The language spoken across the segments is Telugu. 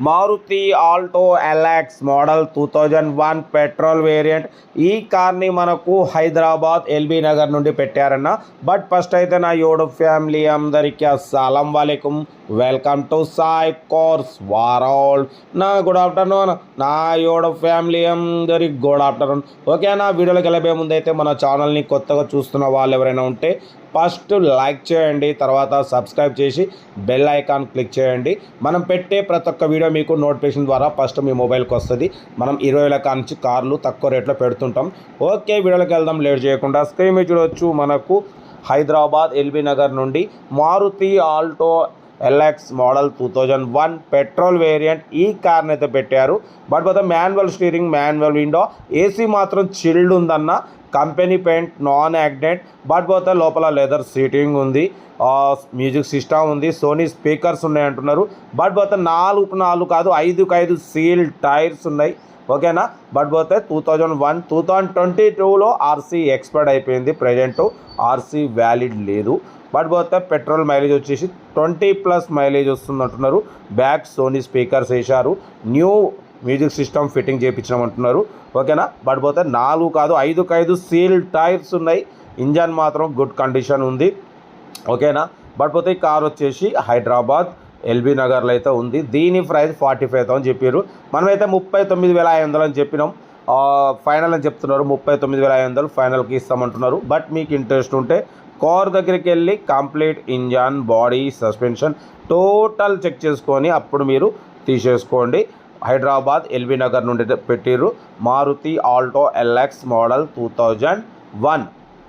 Maruti Alto LX model two thousand one petrol variant. ఈ కార్ని మనకు హైదరాబాద్ ఎల్బీ నగర్ నుండి పెట్టారన్న. బట్ ఫస్ట్ అయితే నా యోడు ఫ్యామిలీ అందరికీ అస్సలం వాలేకుం. Welcome to Sai cars world నా గుడ్ ఆఫ్టర్నూన్ నా యోడ ఫ్యామిలీ అందరికి గుడ్ ఆఫ్టర్నూన్ ఓకే నా వీడియోలోకి వెళ్ళబోయే ముందు అయితే మన ఛానల్ని కొత్తగా చూస్తున్న వాళ్ళు ఎవరైనా ఉంటే ఫస్ట్ లైక్ చేయండి తర్వాత సబ్స్క్రైబ్ చేసి బెల్ ఐకాన్ క్లిక్ చేయండి. మనం పెట్టే ప్రతి ఒక్క వీడియో మీకు నోటిఫికేషన్ ద్వారా ఫస్ట్ మీ మొబైల్కి వస్తుంది. మనం ఇరవై వేల నుంచి కార్లు తక్కువ రేట్లో పెడుతుంటాం. ఓకే వీడియోలోకి వెళ్దాం. లేట్ చేయకుండా స్క్రీన్ మీద చూడవచ్చు మనకు హైదరాబాద్ ఎల్బీ నగర్ నుండి Maruti Alto LX model two thousand one petrol variant ఈ కార్ని అయితే పెట్టారు బట్ పోతే manual steering manual window AC మాత్రం చిల్డ్ ఉందన్న company paint non accident but పోతే లోపల లెదర్ సీటింగ్ ఉంది. మ్యూజిక్ సిస్టమ్ ఉంది సోనీ స్పీకర్స్ ఉన్నాయి అంటున్నారు. బట్ పోతే నాలుగు నాలుగు కాదు ఐదుకు ఐదు సీల్ టైర్స్ ఉన్నాయి. ఓకేనా? బట్ పోతే two thousand one two thousand twenty టూలో ఆర్సీ ఎక్స్పైర్డ్ అయిపోయింది ప్రజెంట్ ఆర్సీ వ్యాలిడ్ లేదు. బట్ పోతే పెట్రోల్ మైలేజ్ వచ్చేసి ట్వంటీ ప్లస్ మైలేజ్ వస్తుంది అంటున్నారు బ్యాక్ సోనీ స్పీకర్స్ వేశారు. న్యూ మ్యూజిక్ సిస్టమ్ ఫిట్టింగ్ చేయించమంటున్నారు ఓకేనా? బట్ పోతే నాలుగు కాదు ఐదుకు ఐదు సీల్ టైర్స్ ఉన్నాయి. ఇంజన్ మాత్రం గుడ్ కండిషన్ ఉంది. ఓకేనా? బట్ పోతే ఈ కార్ వచ్చేసి హైదరాబాద్ ఎల్బీ నగర్లో అయితే ఉంది. దీని ప్రైస్ ఫార్టీ ఫైవ్ థౌసండ్ చెప్పారు మనమైతే ముప్పై తొమ్మిది వేల ఐదు వందలు అని చెప్పినాం. ఫైనల్ అని చెప్తున్నారు. ముప్పై తొమ్మిది వేల ఐదు వందలు ఫైనల్కి ఇస్తామంటున్నారు. బట్ మీకు ఇంట్రెస్ట్ ఉంటే కార్ దగ్గరికి వెళ్ళి complete engine body suspension total check చేసుకొని అప్పుడు మీరు తీసేసుకోండి. హైదరాబాద్ ఎల్బీ నగర్ నుండి పెట్టిర్రు. Maruti Alto LX model two thousand one.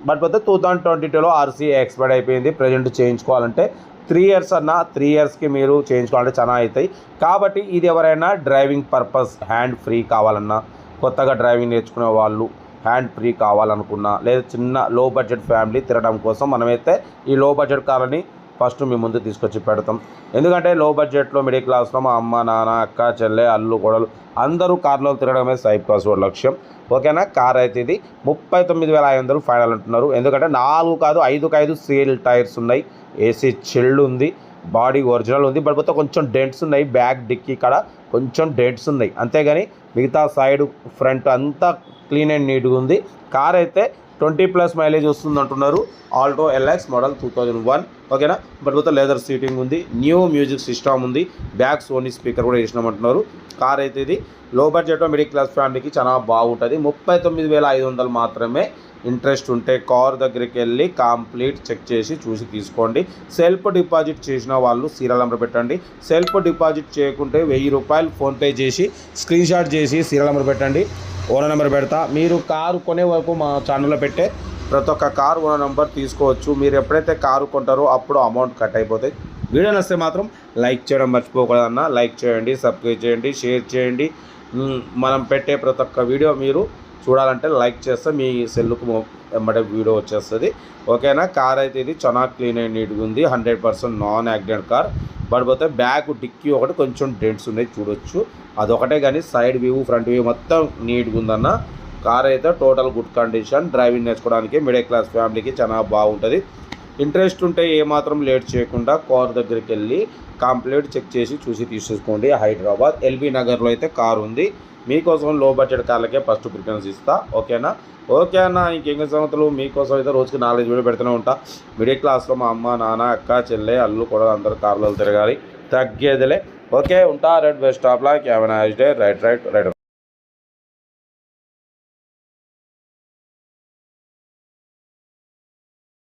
But పోతే టూ థౌజండ్ ట్వంటీ టూలో ఆర్సీ ఎక్స్పైర్డ్ అయిపోయింది. ప్రజెంట్ చేయించుకోవాలంటే త్రీ ఇయర్స్ అన్న త్రీ ఇయర్స్కి మీరు చేయించుకోవాలంటే చాలా అవుతాయి. కాబట్టి ఇది ఎవరైనా డ్రైవింగ్ పర్పస్ హ్యాండ్ ఫ్రీ కావాలన్నా కొత్తగా డ్రైవింగ్ నేర్చుకునే వాళ్ళు హ్యాండ్ ఫ్రీ కావాలనుకున్నా లేదా చిన్న లో బడ్జెట్ ఫ్యామిలీ తిరగడం కోసం మనమైతే ఈ లో బడ్జెట్ కార్లని ఫస్ట్ మీ ముందు తీసుకొచ్చి పెడతాం. ఎందుకంటే లో బడ్జెట్లో మిడిల్ క్లాస్లో మా అమ్మ నాన్న అక్క చెల్లె అల్లు కొడలు అందరూ కార్లో తిరగడమే సైడ్ క్లాస్ లక్ష్యం. ఓకేనా? కార్ అయితే ఇది ముప్పై తొమ్మిది వేల ఐదు వందలు ఫైనల్ అంటున్నారు. ఎందుకంటే నాలుగు కాదు ఐదుకు ఐదు సీల్ టైర్స్ ఉన్నాయి. ఏసీ చిల్డ్ ఉంది బాడీ ఒరిజినల్ ఉంది బట్ కొంచెం డెంట్స్ ఉన్నాయి. బ్యాక్ డిక్కీ కాడ కొంచెం డెంట్స్ ఉన్నాయి. అంతేగాని మిగతా సైడ్ ఫ్రంట్ అంతా క్లీన్ అండ్ నీట్గా ఉంది. కార్ అయితే ట్వంటీ ప్లస్ మైలేజ్ వస్తుంది అంటున్నారు. Alto LX model two thousand one. ఓకేనా? బట్ లెదర్ సీటింగ్ ఉంది. న్యూ మ్యూజిక్ సిస్టమ్ ఉంది. బ్యాక్ సోనీ స్పీకర్ కూడా వేసినామంటున్నారు. కార్ అయితే ఇది. లో బడ్జెట్లో మిడిల్ క్లాస్ ఫ్యామిలీకి చాలా బాగుంటుంది. ముప్పై తొమ్మిది వేల ఐదు వందలు మాత్రమే ఇంట్రెస్ట్ ఉంటే కార్ దగ్గరికి వెళ్ళి కంప్లీట్ చెక్ చేసి చూసి తీసుకోండి. సెల్ఫ్ డిపాజిట్ చేసిన వాళ్ళు సీరియల్ నెంబర్ పెట్టండి. సెల్ఫ్ డిపాజిట్ చేయకుంటే వెయ్యి రూపాయలు ఫోన్పే చేసి స్క్రీన్షాట్ చేసి సీరియల్ నెంబర్ పెట్టండి. ఓనర్ నెంబర్ పెడతా. మీరు కారు కొనే వరకు మా ఛానల్లో పెట్టే ప్రతి ఒక్క కారు ఓనర్ నెంబర్ తీసుకోవచ్చు. మీరు ఎప్పుడైతే కారు కొంటారో అప్పుడు అమౌంట్ కట్ అయిపోతాయి. వీడియో నచ్చితే మాత్రం లైక్ చేయడం మర్చిపోకూడదన్న. లైక్ చేయండి సబ్స్క్రైబ్ చేయండి షేర్ చేయండి. మనం పెట్టే ప్రతి ఒక్క వీడియో మీరు చూడాలంటే లైక్ చేస్తే మీ సెల్లుకు వెంబడే వీడియో వచ్చేస్తుంది. ఓకేనా? కార్ అయితే ఇది చాలా క్లీన్ అండ్ నీట్గా ఉంది. Hundred percent non accident car. But పోతే బ్యాక్ డిక్కీ ఒకటి కొంచెం డెంట్స్ ఉన్నాయి చూడొచ్చు. అదొకటే కానీ సైడ్ వ్యూ ఫ్రంట్ వ్యూ మొత్తం నీట్గా ఉందన్న. కార్ అయితే టోటల్ గుడ్ కండిషన్. డ్రైవింగ్ నేర్చుకోవడానికి మిడిల్ క్లాస్ ఫ్యామిలీకి చాలా బాగుంటుంది. ఇంట్రెస్ట్ ఉంటే ఏమాత్రం లేట్ చేయకుండా కార్ దగ్గరికి వెళ్ళి కంప్లీట్ చెక్ చేసి చూసి తీసేసుకోండి హైదరాబాద్. ఎల్బీ నగర్లో అయితే కార్ ఉంది. మీకోసం లో బడ్జెట్ కార్లకే ఫస్ట్ ప్రిఫరెన్స్ ఇస్తా ఓకేనా? ఓకే అన్న ఇంకెంగ సంగతులు? మీకోసం అయితే రోజుకి నాలుగైదు వీడియో పెడుతూనే ఉంటా. మిడిల్ క్లాస్లో మా అమ్మ నాన్న అక్క చెల్లె అల్లు కూడా అందరూ కార్లో తిరగాలి. తగ్గేదిలే. ఓకే ఉంటా రెడ్ బెస్ట్ స్టాప్లా హైస్ డే రైట్ రైట్ రైట్